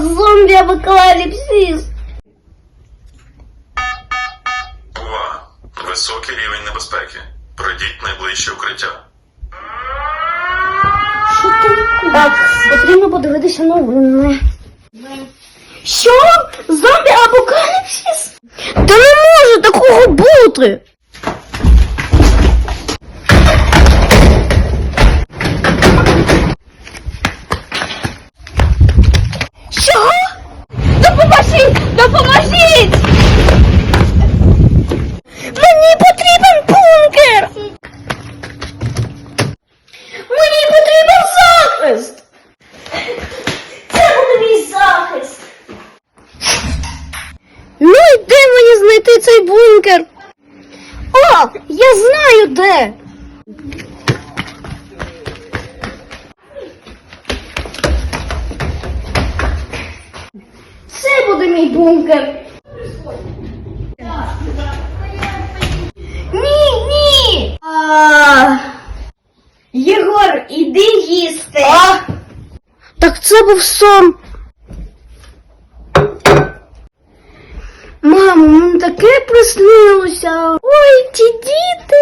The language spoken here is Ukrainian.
зомбі-апокаліпсис. Увага! Високий рівень небезпеки. Пройдіть найближче укриття. Що там? Так, потрібно подивитися новини. Що? Зомбі-апокаліпсис? Та не може такого бути! Допоможіть! Мені потрібен бункер! Мені потрібен захист! Це буде мій захист! Ну і де мені знайти цей бункер? О, я знаю де! Це буде мій бункер. Ні, ні. А... Єгор, іди їсти. А? Так це був сон. Мамо, мені таке приснилося. Ой, ті діти.